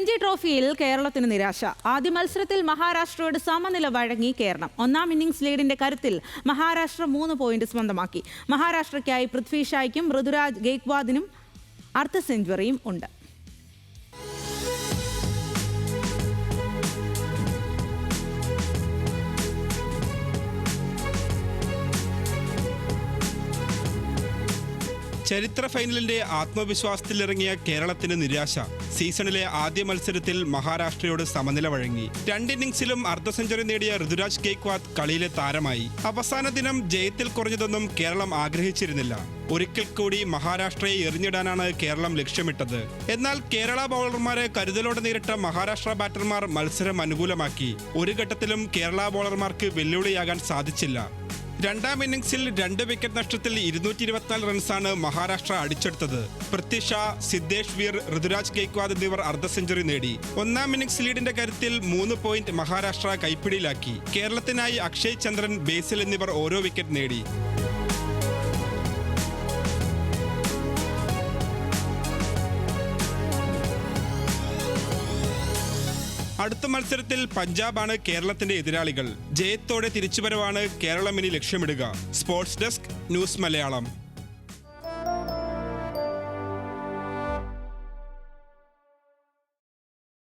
രഞ്ജി ട്രോഫിയിൽ കേരളത്തിന് നിരാശ. ആദ്യ മത്സരത്തിൽ മഹാരാഷ്ട്രയോട് സമനില വഴങ്ങി കേരളം. ഒന്നാം ഇന്നിംഗ്സ് ലീഡിന്റെ കരുത്തിൽ മഹാരാഷ്ട്ര മൂന്ന് പോയിന്റ് സ്വന്തമാക്കി. മഹാരാഷ്ട്രയ്ക്കായി പൃഥ്വി ഷായ്ക്കും ഋതുരാജ് ഗെയ്ക്വാദിനും അർദ്ധ സെഞ്ചുറിയും ഉണ്ട്. ചരിത്ര ഫൈനലിന്റെ ആത്മവിശ്വാസത്തിലിറങ്ങിയ കേരളത്തിന് നിരാശ. സീസണിലെ ആദ്യ മത്സരത്തിൽ മഹാരാഷ്ട്രയോട് സമനില വഴങ്ങി. രണ്ട് ഇന്നിംഗ്സിലും അർദ്ധ സെഞ്ചുറി നേടിയ ഋതുരാജ് ഗെയ്ക്വാദ് കളിയിലെ താരമായി. അവസാന ദിനം ജയത്തിൽ കുറഞ്ഞതൊന്നും കേരളം ആഗ്രഹിച്ചിരുന്നില്ല. ഒരിക്കൽ കൂടി മഹാരാഷ്ട്രയെ എറിഞ്ഞിടാനാണ് കേരളം ലക്ഷ്യമിട്ടത്. എന്നാൽ കേരള ബൗളർമാരെ കരുതലോടെ നേരിട്ട മഹാരാഷ്ട്ര ബാറ്റർമാർ മത്സരം അനുകൂലമാക്കി. ഒരു ഘട്ടത്തിലും കേരള ബൗളർമാർക്ക് വെല്ലുവിളിയാകാൻ സാധിച്ചില്ല. രണ്ടാം ഇന്നിംഗ്സിൽ രണ്ട് വിക്കറ്റ് നഷ്ടത്തിൽ ഇരുന്നൂറ്റി ഇരുപത്തിനാല് റൺസാണ് മഹാരാഷ്ട്ര അടിച്ചെടുത്തത്. പൃഥ്വി ഷാ സിദ്ദേശ് വീർ ഋതുരാജ് ഗെയ്ക്വാദ് എന്നിവർ അർദ്ധ സെഞ്ചുറി നേടി. ഒന്നാം ഇന്നിംഗ്സ് ലീഡിന്റെ കരുത്തിൽ മൂന്ന് പോയിന്റ് മഹാരാഷ്ട്ര കൈപ്പിടിയിലാക്കി. കേരളത്തിനായി അക്ഷയ് ചന്ദ്രൻ ബേസിൽ എന്നിവർ ഓരോ വിക്കറ്റ് നേടി. അടുത്ത മത്സരത്തിൽ പഞ്ചാബാണ് കേരളത്തിന്റെ എതിരാളികൾ. ജയത്തോടെ തിരിച്ചുവരവാണ് കേരളം ഇനി ലക്ഷ്യമിടുക. Sports desk news Malayalam.